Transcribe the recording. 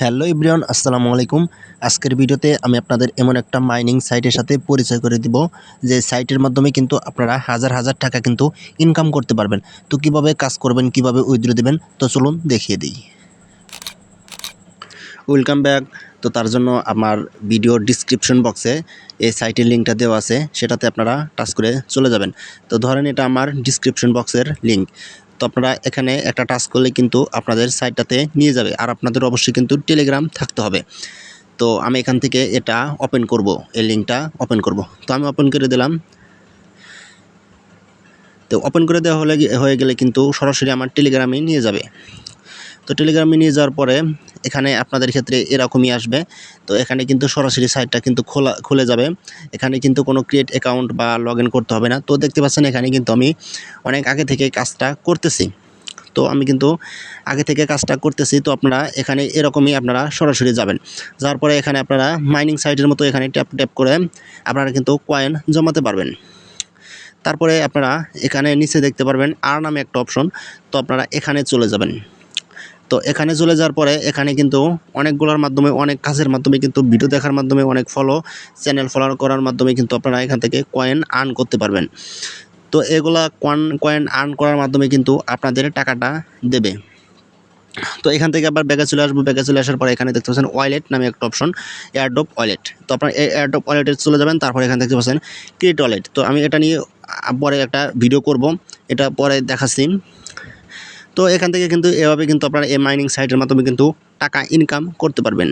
Hello ইব্রিয়ন আসসালামু আলাইকুম। আজকের ভিডিওতে আমি আপনাদের এমন একটা মাইনিং সাইটের সাথে পরিচয় করে দিব, যে সাইটের মাধ্যমে কিন্তু আপনারা হাজার হাজার টাকা কিন্তু ইনকাম করতে পারবেন। তো কীভাবে কাজ করবেন, কীভাবে উইথড্র দেবেন, তো চলুন দেখিয়ে দিই। ওয়েলকাম ব্যাক তো তার জন্য আমার ভিডিও ডিসক্রিপশন বক্সে এই সাইটের লিঙ্কটা দেওয়া আছে, সেটাতে আপনারা টাচ করে চলে যাবেন। তো ধরেন এটা আমার ডিসক্রিপশন বক্সের লিঙ্ক তো আপনারা এখানে একটা টাচ করলে কিন্তু আপনাদের সাইটটাতে নিয়ে যাবে, আর আপনাদের অবশ্যই কিন্তু টেলিগ্রাম থাকতে হবে। তো আমি এখান থেকে এটা ওপেন করব, এই লিঙ্কটা ওপেন করব। তো আমি ওপেন করে দিলাম। তো ওপেন করে দেওয়া হলে হয়ে গেলে কিন্তু সরাসরি আমার টেলিগ্রামে নিয়ে যাবে। তো টেলিগ্রামে নিয়ে যাওয়ার পরে এখানে আপনাদের ক্ষেত্রে এরকমই আসবে। তো এখানে কিন্তু সরাসরি সাইটটা কিন্তু খোলা, খুলে যাবে। এখানে কিন্তু কোনো ক্রিয়েট অ্যাকাউন্ট বা লগ করতে হবে না। তো দেখতে পাচ্ছেন এখানে কিন্তু আমি অনেক আগে থেকে কাজটা করতেছি। তো আমি কিন্তু আগে থেকে কাজটা করতেছি। তো আপনারা এখানে এরকমই আপনারা সরাসরি যাবেন। যাওয়ার পরে এখানে আপনারা মাইনিং সাইটের মতো এখানে ট্যাপ ট্যাপ করে আপনারা কিন্তু কয়েন জমাতে পারবেন। তারপরে আপনারা এখানে নিচে দেখতে পারবেন আর নামে একটা অপশন তো আপনারা এখানে চলে যাবেন। তো এখানে চলে যাওয়ার পরে এখানে কিন্তু অনেকগুলোর মাধ্যমে, অনেক কাজের মাধ্যমে কিন্তু ভিডিও দেখার মাধ্যমে, অনেক ফলো চ্যানেল ফলো করার মাধ্যমে কিন্তু আপনারা এখান থেকে কয়েন আর্ন করতে পারবেন। তো এগুলা কয়েন কয়েন আর্ন করার মাধ্যমে কিন্তু আপনাদের টাকাটা দেবে। তো এখান থেকে আবার ব্যাগে চলে আসব, ব্যাগে চলে আসার পরে এখানে দেখতে পাচ্ছেন ওয়ালেট নামে একটা অপশন এয়ারড্রপ ওয়ালেট তো আপনার এই এয়ারড্রপ ওয়ালেটে চলে যাবেন, তারপরে এখানে দেখতে পাচ্ছেন ক্রিয়েট ওয়ালেট তো আমি এটা নিয়ে পরে একটা ভিডিও করব, এটা পরে দেখাচ্ছি। তো এখান থেকে কিন্তু এভাবে কিন্তু আপনারা এই মাইনিং সাইটের মাধ্যমে কিন্তু টাকা ইনকাম করতে পারবেন।